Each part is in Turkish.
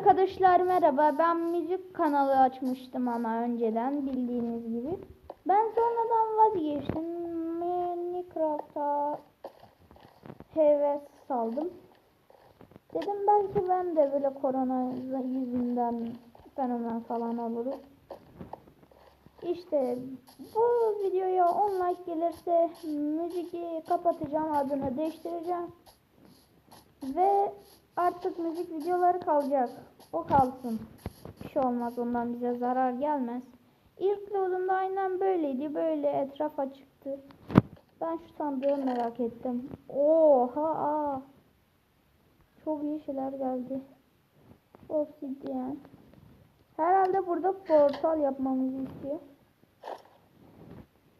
Arkadaşlar merhaba. Ben müzik kanalı açmıştım ama önceden bildiğiniz gibi. Ben sonradan vazgeçtim. Minecraft'a heves saldım. Dedim belki ben de böyle korona yüzünden fenomen falan olurum. İşte bu videoya 10 like gelirse müziği kapatacağım adını değiştireceğim. Ve artık müzik videoları kalacak. O kalsın. Bir şey olmaz ondan bize zarar gelmez. İlk loadumda aynen böyleydi. Böyle etrafa çıktı. Ben şu sandığı merak ettim. Oha! Aa. Çok iyi şeyler geldi. Obsidian. Herhalde burada portal yapmamızı istiyor.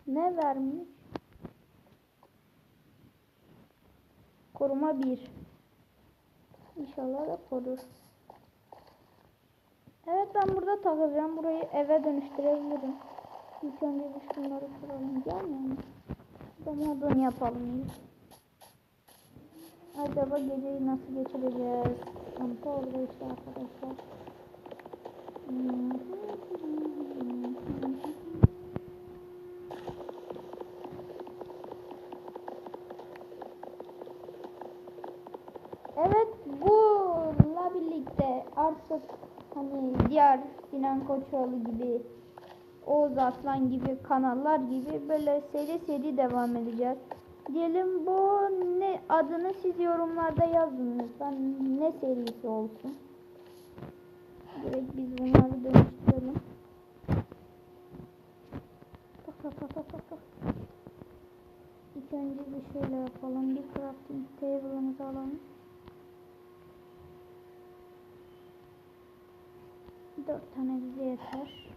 Ne vermiş? Koruma 1. İnşallah da korur. Evet ben burada takılacağım. Burayı eve dönüştürebilirim. İlk önce bir şunları kuralım. Gelmiyor mu? Bir de modunu yapalım. Acaba geceyi nasıl geçireceğiz? Sıkıntı orada işte arkadaşlar. Evet bununla birlikte artık hani diğer Sinan Koçoğlu gibi Oğuz Aslan gibi kanallar gibi böyle seri seri devam edeceğiz. Diyelim bu ne adını siz yorumlarda yazın lütfen ne serisi olsun. Direkt biz bunları dönüştürelim. Bak bak bak bak bak. İlk önce bir şöyle yapalım. Bir crafting table'ımızı alalım. Dört tane bize yeter.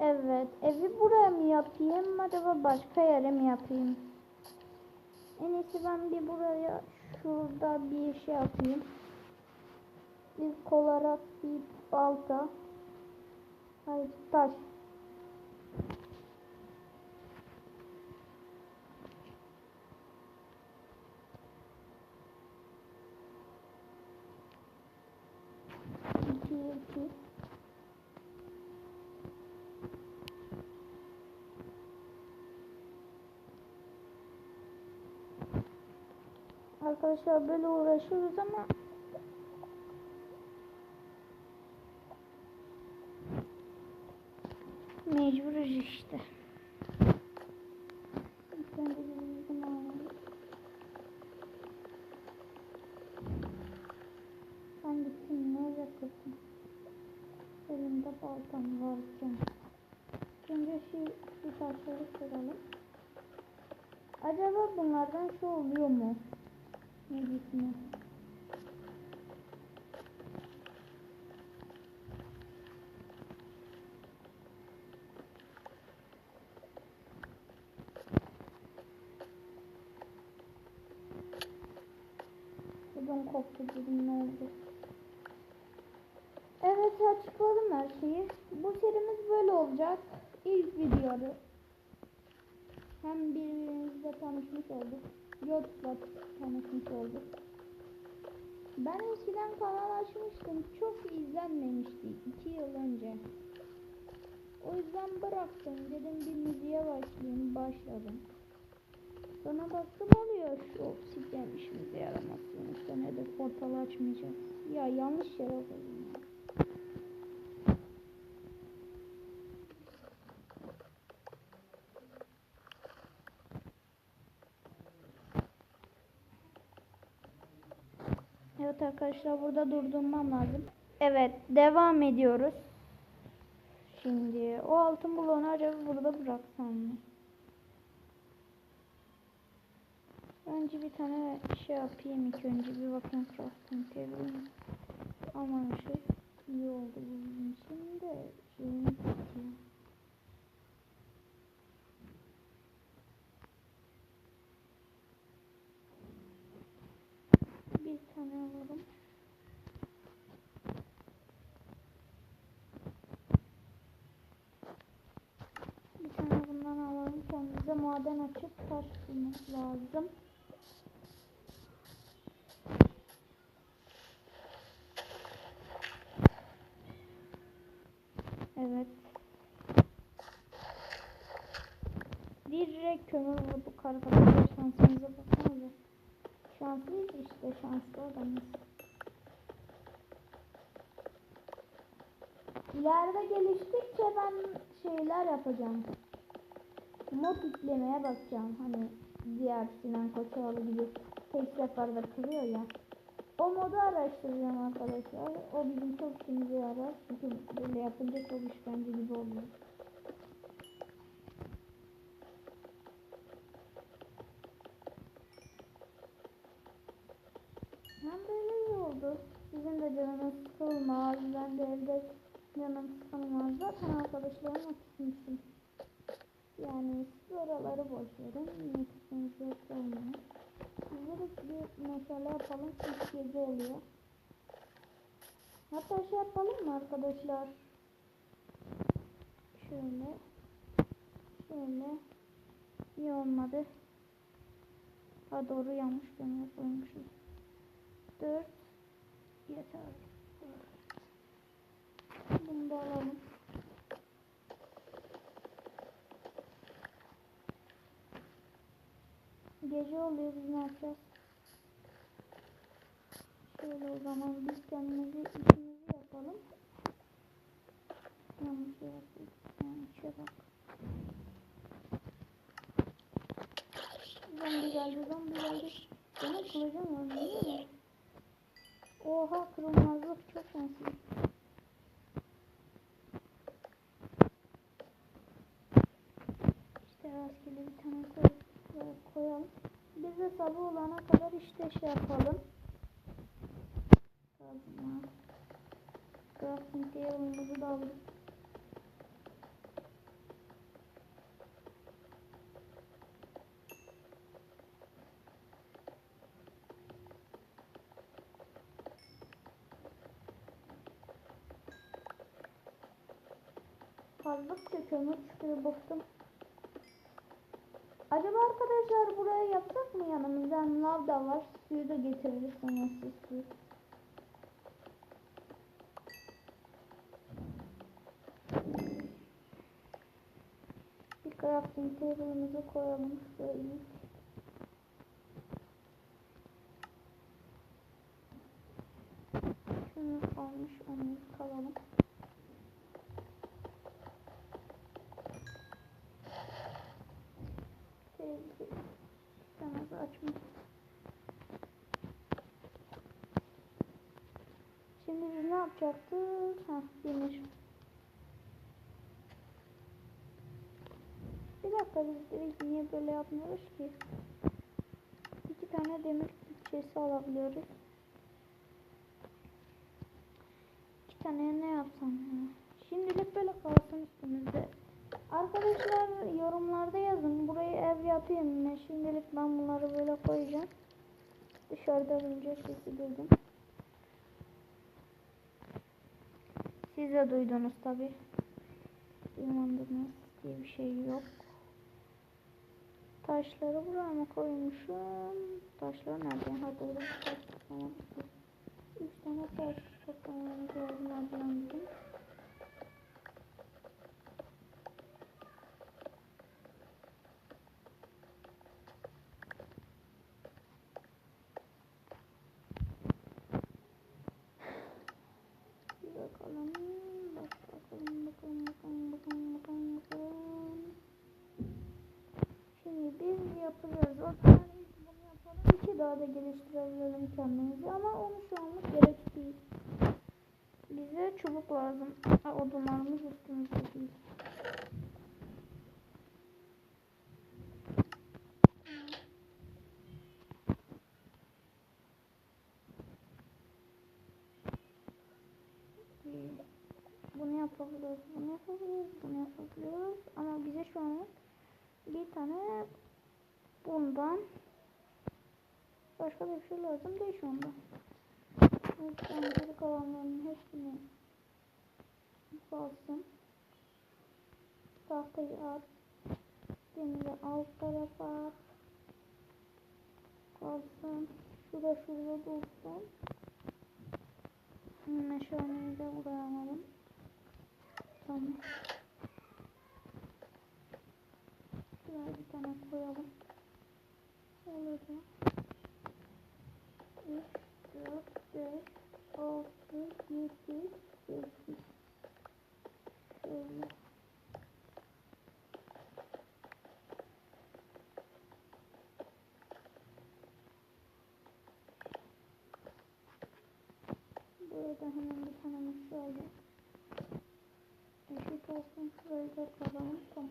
Evet. Evi buraya mı yapayım acaba başka yere mi yapayım? En iyisi ben bir buraya şurada bir şey yapayım. İlk olarak bir balta. Hayır taş. İki, iki. Arkadaşlar böyle uğraşıyoruz ama mecburuz işte. Ben gittim nereye kırdım? Elimde baltam varken. Önce şu, şu taşları kıralım. Acaba bunlardan şu oluyor mu? Ne gitmiyor? Buradan koptu dedim ne oldu? Evet açıkladım her şeyi. Bu serimiz böyle olacak. İlk videoyu. Hem birbirimizle tanışmış olduk. YouTube'da tanışmış olduk. Ben eskiden kanal açmıştım. Çok izlenmemişti. 2 yıl önce. O yüzden bıraktım. Dedim bir müziğe başlayayım. Başladım. Sonra baktım oluyor. Şu obsidyen işimize yaramaz. Sonuçta ne de portal açmayacağız. Ya yanlış yere koydum ya. Evet arkadaşlar burada durdurmam lazım. Evet devam ediyoruz. Şimdi o altın bloğunu acaba burada bıraksam mı? Önce bir tane şey yapayım ilk önce bir bakayım crafting table'ım. Aman şey iyi oldu bu bizim için de şeyimiz bitiyor. Bir tane alalım. Bir tane bundan alalım. Kendimize maden açıp taş bulmak lazım. Evet. Direkt kömür bulduk arkadaşlar. Şansımıza baksanıza. Şanslıyız işte. Şanslı adamız. İleride geliştikçe ben şeyler yapacağım. Mod yüklemeye bakacağım. Hani diğer Sinan Koçoğlu gibi tek seferde kırıyor ya. O modu araştıracağım arkadaşlar. O bizim çok işimize yarar. Çünkü böyle yapınca çok işkence gibi oluyor. Hem böyle iyi oldu. Sizin de canınız sıkılmaz. Ben de evde canım sıkılmaz. Zaten arkadaşlarım atışmışım. Yani siz oraları boş verin. Nefesiniz yok olmayın. Sizlere bir meşale yapalım. Çünkü gece oluyor. Hatta şey yapalım mı arkadaşlar? Şöyle. Şöyle. İyi olmadı. Ha doğru yanlış gömüyor koymuşuz. 4 yeter. Bunu da alalım. Gece oluyor biz ne yapacağız? Şöyle o zaman biz kendimizi işimizi yapalım. Yanlış şey yaptık. Yanlışa bak. Zombi geldi zombi geldi. Benim kılıcım var biliyor musun? Oha kırılmazlık çok şanslı. İşte rastgele bir tane koy, koy- koyalım. Biz de sabah olana işte şey yapalım. Kazma. Crafting table'ımızı da alalım. Kazdıkça kömür çıkıyor bıktım. Acaba arkadaşlar buraya yapsak mı yanımızdan lav da var. Suyu da getiririz sonsuz suyu. Bir crafting table'ımızı koyalım şöyle. Şunu almış onu kalalım. Sevgi. Kanası açmış. Şimdi biz ne yapacaktık? Ha, demir. Bir dakika biz direkt niye böyle yapmıyoruz ki? İki tane demir bütçesi alabiliyoruz. İki tane ne yapsam ya? Şimdilik böyle kalsın üstümüzde. Arkadaşlar yorumlarda yazın. Burayı ev yapayım mı? Şimdilik ben bunları böyle koyacağım. Dışarıda önce sesi duydum. Siz de duydunuz tabi. Duymadınız diye bir şey yok. Taşları buraya mı koymuşum? Taşlar nerede? Ha doğru. Taş toplamak. Üç tane taş toplamamız lazım. Nereden gideyim? Bir bakalım. Bak bakalım bakalım bakalım bakalım bakalım bakalım. Şimdi biz yapıyoruz. O zaman ilk bunu yapalım ki daha da geliştirebilelim kendimizi ama onu şu anlık gerek değil. Bize çubuk lazım. Ha, odunlarımız üstümüzde değil. Ee, Bunu yapabiliyoruz, bunu yapabiliyoruz, bunu yapabiliyoruz. Ama bize şu anlık bir tane bundan başka bir şey lazım değil şu anda. Evet, ben geri kalanların hepsini kalsın. Tahtayı at. Demiri alt tarafa at. Kalsın. Şu da şurada dursun. Meşaleyi de buraya alalım. Tamam. Şuraya bir tane koyalım. Olur mu? 3, 4, 5, 6, 7, 8. Şöyle. Burada hemen bir tane şöyle. Eşit olsun da kalalım. Tamam.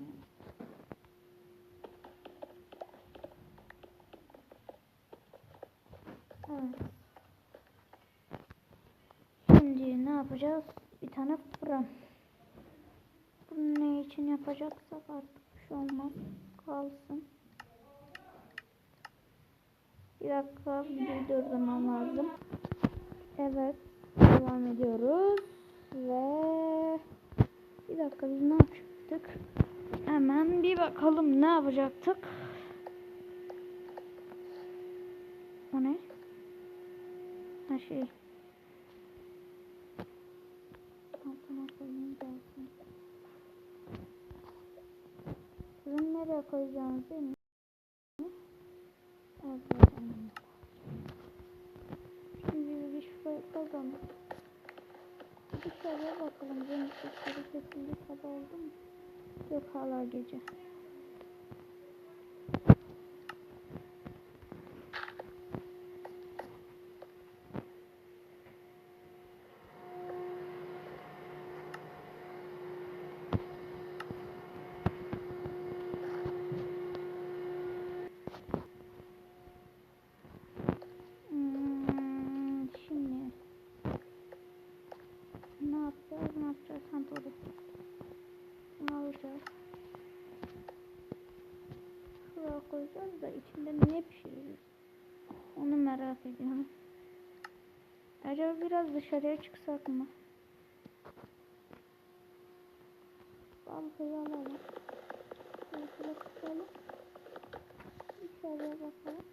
Evet. Şimdi ne yapacağız? Bir tane fırın. Bunu ne için yapacaksak artık bir şey olmaz. Kalsın. Bir dakika bir durdurmam lazım. Evet. Devam ediyoruz. Ve bir dakika biz ne yapacaktık? Hemen bir bakalım ne yapacaktık. O ne? Her şey. Bunu nereye koyacağımızı bilmiyorum. Evet. Şimdi bir şuraya koyalım. Dışarıya bakalım. Benim sesleri kesildi sabah oldu mu? Yok hala gece. Hmm, şimdi ne yapacağız? Ne yapacağız? Santolu. Bunu alacağız. Şuraya koyacağız da içinde ne pişireceğiz? Onu merak ediyorum. Acaba biraz dışarıya çıksak mı? Baltayı alalım. Şöyle tutalım. Dışarıya bakalım.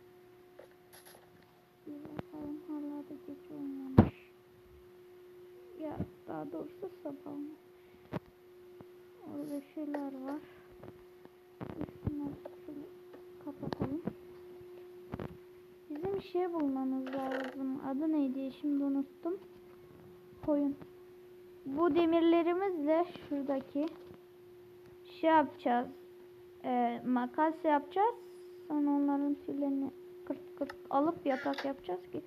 Bir bakalım hala da geç olmamış. Ya daha doğrusu sabah olmuş. Orada şeyler var. Üstüne kapatalım. Bizim şey bulmamız lazım. Adı neydi? Şimdi unuttum. Koyun. Bu demirlerimizle şuradaki şey yapacağız. Ee, makas yapacağız. Sonra onların tüylerini kırt kırt alıp yatak yapacağız ki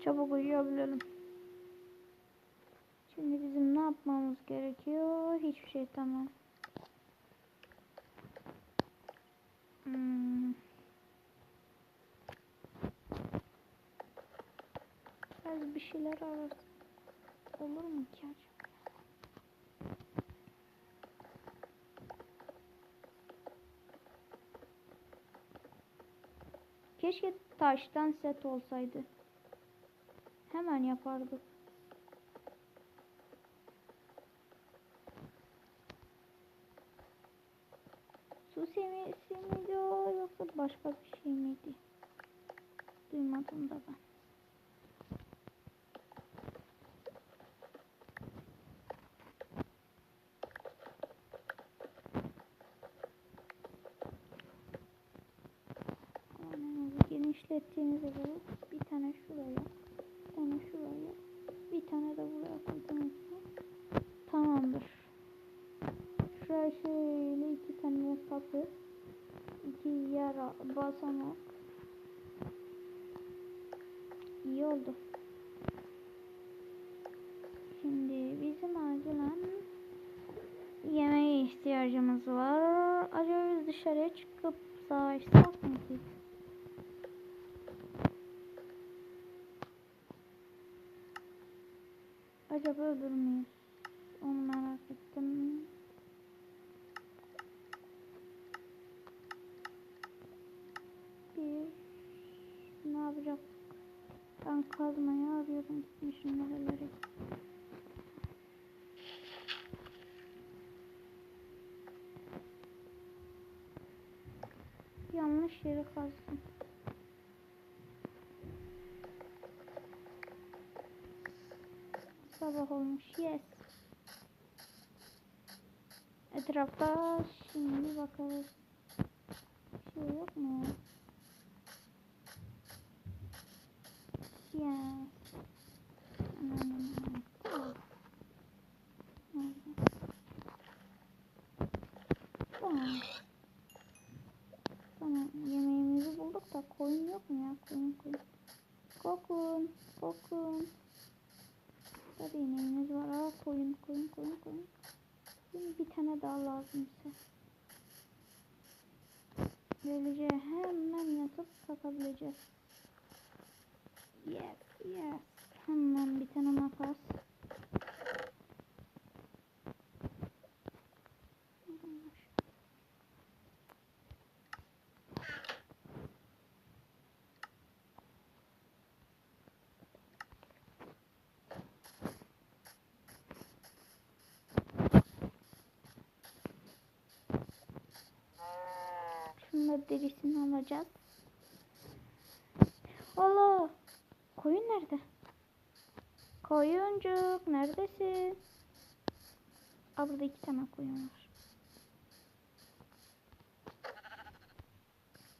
çabuk uyuyabilelim. Şimdi bizim ne yapmamız gerekiyor? Hiçbir şey tamam. Hmm. Biraz bir şeyler ararız. Olur mu ki acaba? Keşke taştan set olsaydı. Hemen yapardık. Su seviyesi miydi o yoksa başka bir şey miydi? Duymadım da ben. Genişlettiğimize göre bir tane şuraya, tane şuraya, bir tane de buraya koyduğumuzda tamamdır. Şuraya şöyle iki tane kapı, iki yer basamak. İyi oldu. Şimdi bizim acilen yemeğe ihtiyacımız var. Acaba biz dışarıya çıkıp savaşsak mı ki? Acaba ölür müyüz? Onu merak ettim. Bir ne yapacak? Ben kazmayı arıyorum gitmişim nerelere. Yanlış yere kazdım. Sabah olmuş. Yes. Etrafta şimdi bakalım. Bir şey yok mu? Ya. Hmm, tamam. Nerede? Tamam. Tamam yemeğimizi bulduk da koyun yok mu ya? Koyun koyun. Kokun. Kokun. Tabii ineğimiz var. Aa, koyun koyun koyun koyun. Şimdi bir tane daha lazım bize. Böylece hemen yatıp kalkabileceğiz. Yes, yes. Hemen bir tane makas. Da derisini alacağız. Allah! Koyun nerede? Koyuncuk neredesin? Aa burada iki tane koyun var.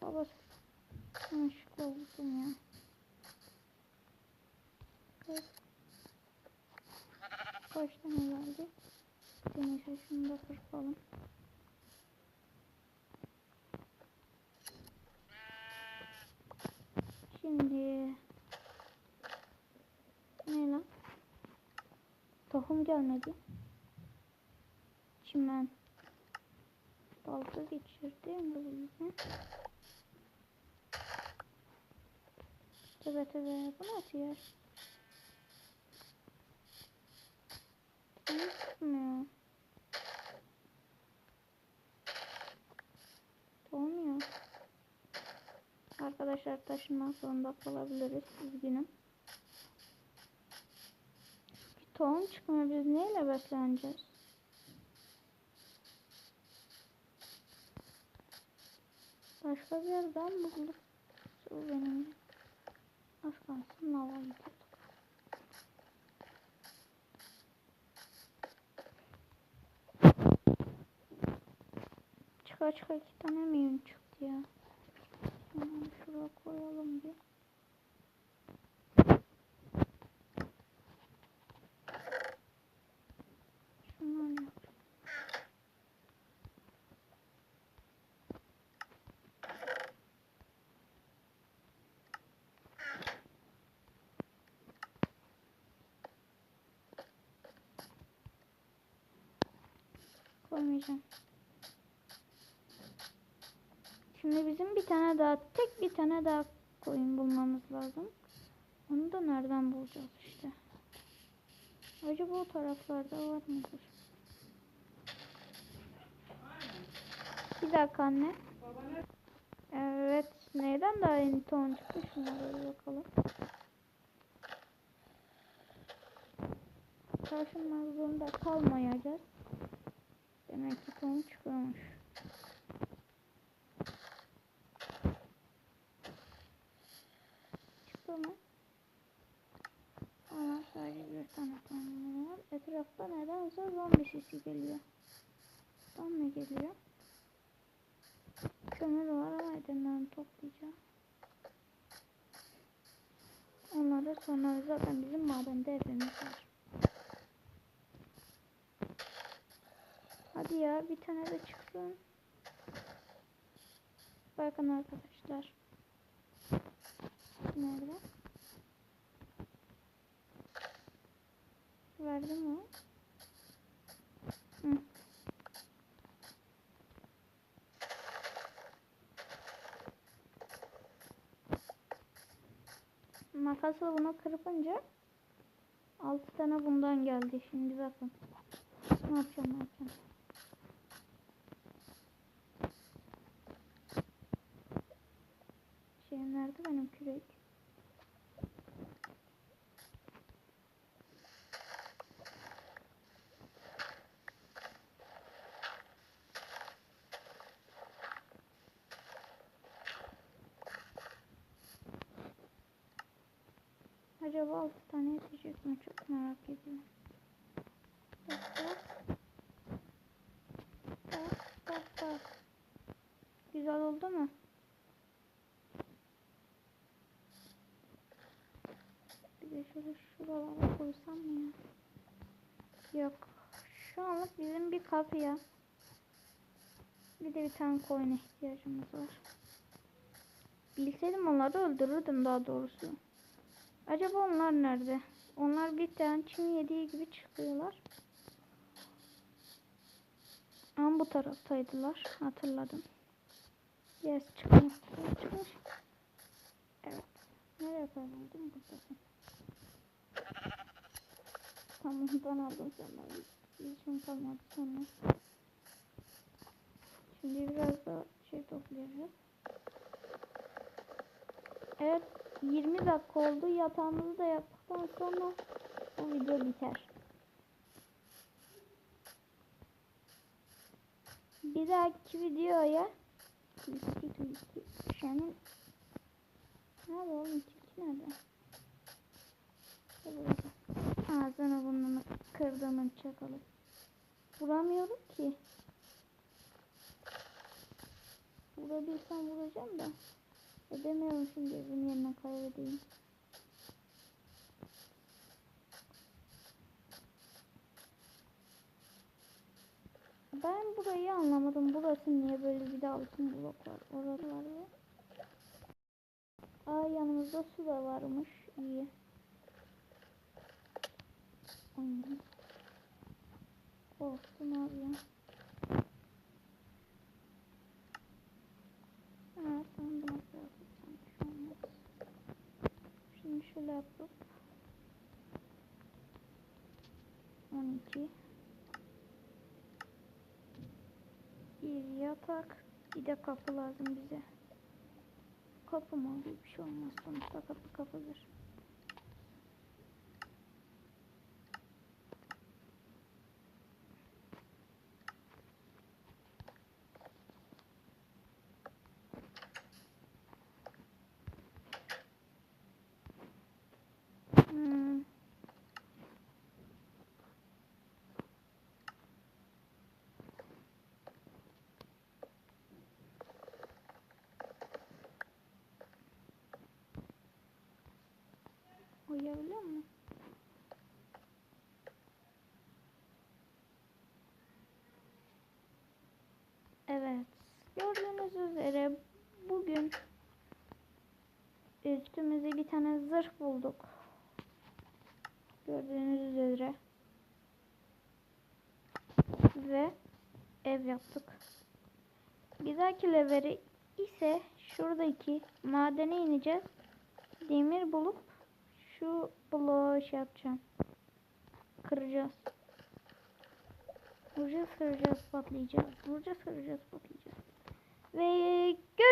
Baba yanlışlıkla vurdum ya. Kaç, kaç tane geldi? Neyse şunu da kırpalım. Şimdi ne lan? Tohum gelmedi. Çimen. Dalga geçirdi mi bu bizi? Tövbe tövbe bu nasıl yer? Niye çıkmıyor? Olmuyor. Arkadaşlar taşınmak zorunda kalabiliriz. Üzgünüm. Tohum çıkmıyor. Biz neyle besleneceğiz? Başka bir yerden bulduk. Şu benim. Az kalsın lava gidiyorduk. Çıka çıka iki tane mi yün çıktı ya? Şuraya koyalım bir. Şimdi bizim bir tane daha tek bir tane daha koyun bulmamız lazım. Onu da nereden bulacağız işte. Acaba o taraflarda var mıdır? Bir dakika anne. Evet. Neyden daha yeni ton çıktı? Böyle bakalım. Taşınmak zorunda kalmayacağız. Demek ki ton çıkıyormuş. Mı? Ama sadece bir tane var. Etrafta nedense zombi sesi geliyor. Tam ne geliyor? Kömür var ama edenlerini toplayacağım. Onları sonra zaten bizim madende evimiz var. Hadi ya bir tane de çıksın. Bakın arkadaşlar. Nerede? Verdim mi? Hı. Makasla bunu kırpınca 6 tane bundan geldi. Şimdi bakın. Ne yapacağım ne yapacağım. Şey nerede benim kürek? Acaba 6 tane yetecek mi? Çok merak ediyorum. Hop hop. Güzel oldu mu? Bir de şöyle şuralara koysam mı ya? Yok. Şu anlık bizim bir kapıya. Bir de bir tane koyuna ihtiyacımız var. Bilseydim onları öldürürdüm daha doğrusu. Acaba onlar nerede? Onlar bir tane çim yediği gibi çıkıyorlar. Ama bu taraftaydılar. Hatırladım. Yes çıkmış. Çıkmış. Evet. Nereye kayboldun? Buradasın. Tamam ben aldım senden. İşim kalmadı sonra. Şimdi biraz da şey toplayacağız. Evet 20 dakika oldu. Yatağımızı da yaptıktan sonra bu video biter. Bir dahaki videoya senin Nerede oğlum tilki nerede? Ağzını burnunu kırdığımın çakalı. Vuramıyorum ki. Vurabilsem vuracağım da. Edemiyorum şimdi evin yerine kaybedeyim. Ben burayı anlamadım. Burası niye böyle bir de altın blok var. Orada var. Aa yanımızda su da varmış. İyi. Korktum abi ya. Evet ben bunu yapacağım. Şu olmaz. Şimdi şöyle yapıp 12 bir yatak bir de kapı lazım bize. Kapı mı? Bir şey olmaz. Sonuçta kapı kapıdır. Hmm. Uyuyabiliyor mu? Evet. Gördüğünüz üzere bugün üstümüze bir tane zırh bulduk. Gördüğünüz üzere. Ve ev yaptık. Bir dahaki leveri ise şuradaki madene ineceğiz. Demir bulup şu bloğu şey yapacağım. Kıracağız. Vuracağız, kıracağız, patlayacağız. Vuracağız, kıracağız, patlayacağız. Ve görüşürüz.